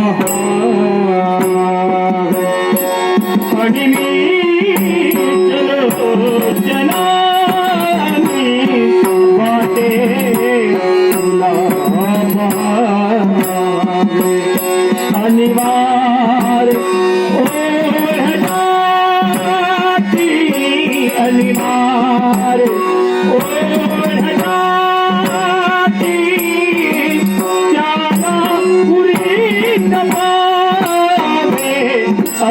Oh.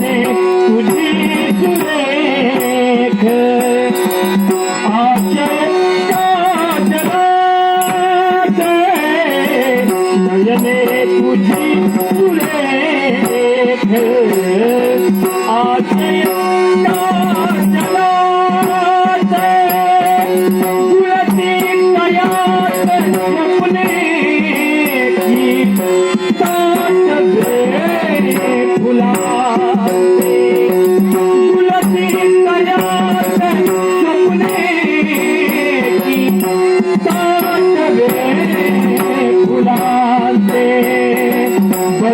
जाने तुझे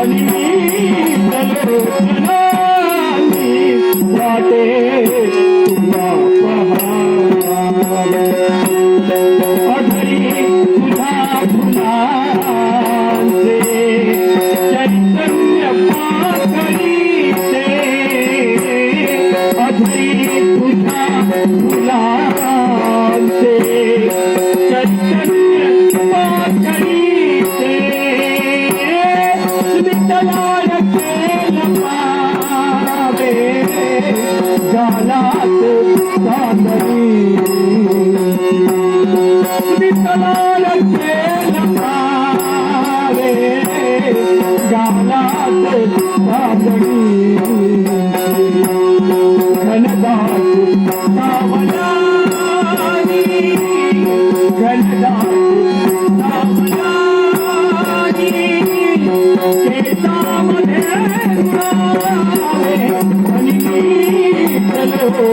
அடி Jalat, Jalat, Jalat.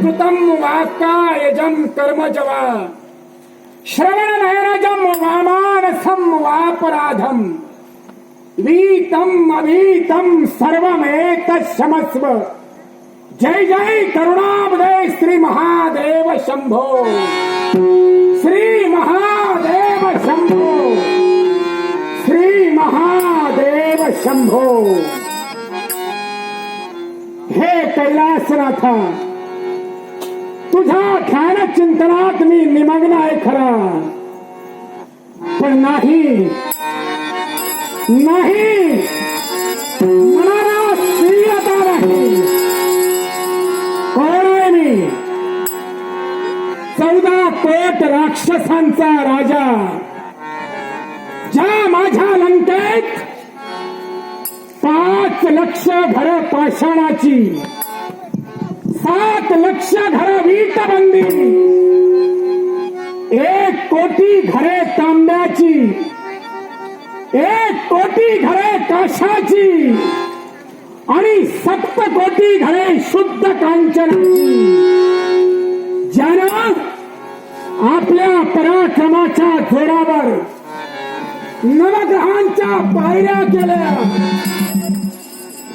कृतम वाक्कायजम कर्म जवा श्रवण नैरजम वामान सम वापराधम। वीतम अवीतम सर्वमेत समस्व जय जय करुणावदय श्री महादेव शंभो श्री महादेव शंभो श्री महादेव शंभो हे कैलासनाथा! तुझ्या ध्यान चिंतनात मी निमग्न आहे खरा. पण नाही. नाही. मनाला स्त्रीयता नाही. कोण आहे मी. चौदा कोट राक्षसांचा राजा. ज्या माझ्या लंकेत पाच लक्ष भर पाषाणाची सात लक्ष घर वीट बंदी. एक कोटी घरे तांब्याची. एक कोटी घरे काशाची. आणि सप्त कोटी घरे शुद्ध कांचनाची. ज्यानं आपल्या पराक्रमाच्या जोरावर नवग्रहांच्या पायऱ्या केल्या.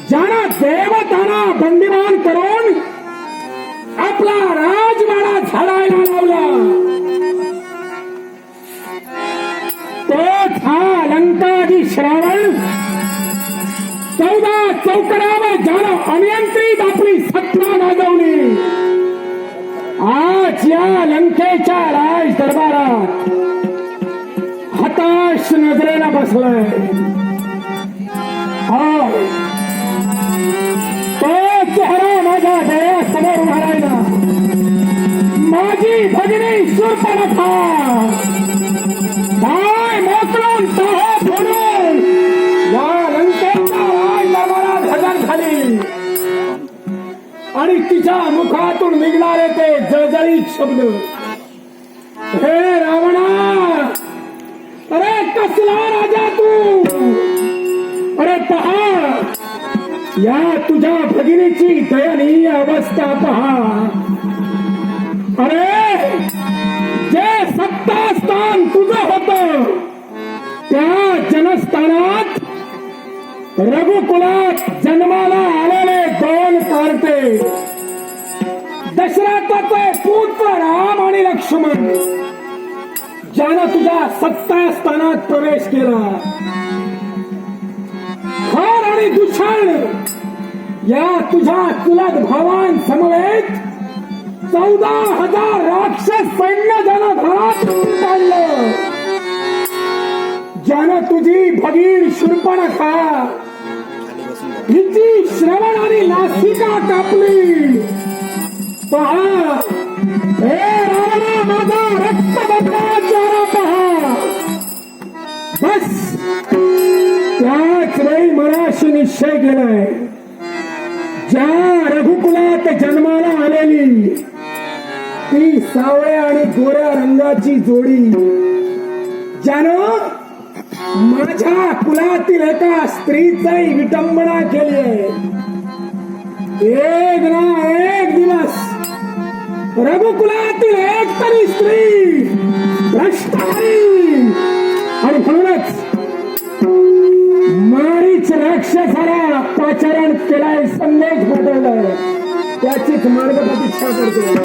ज्यानं देवतांना बंदिमान करून आपला राजवाडा झाडायला लावला. तोच हा लंकादी श्रावण चौदा चौकडावर ज्यानं अनियंत्रित आपली सत्ता नाजवली आज या लंकेच्या राज दरबारात हताश नजरेला बसलाय. हो आणि तिच्या मुखातून निघणारे ते जळजळीत शब्द. हे रावणा अरे कसला राजा तू? अरे पहा. या तुझ्या भगिनीची दयनीय अवस्था पहा. अरे जे सत्तास्थान तुझं होत त्या जनस्थानात रघुकुलात जन्माला आलेले दोन कारते दशरथाचे पुत्र राम आणि लक्ष्मण ज्यानं तुझ्या सत्ता स्थानात प्रवेश केला. खर आणि दुषण या तुझ्या चुलत भावांसमवेत चौदा हजार राक्षस सैन्य ज्यानं घरात काढलं ज्यानं तुझी भगीर शूर्पणखा हिची श्रवण आणि नासिका कापली. पहा हे रावणा माझा रक्त बदला पहा. बस. त्याच वेळी मनाशी निश्चय केलाय. ज्या रघुकुलात जन्माला आलेली ती सावळ्या आणि गोऱ्या रंगाची जोडी. ज्यानं माझ्या कुलातील एका स्त्रीचाही विटंबना केली आहे. एक ना एक दिवस रघुकुलातील एक तरी स्त्री भ्रष्ट आणि म्हणूनच मारीच राक्षसाला पाचारण केलाय संदेश पाठवलाय त्याचीच मार्ग प्रतीक्षा करतो.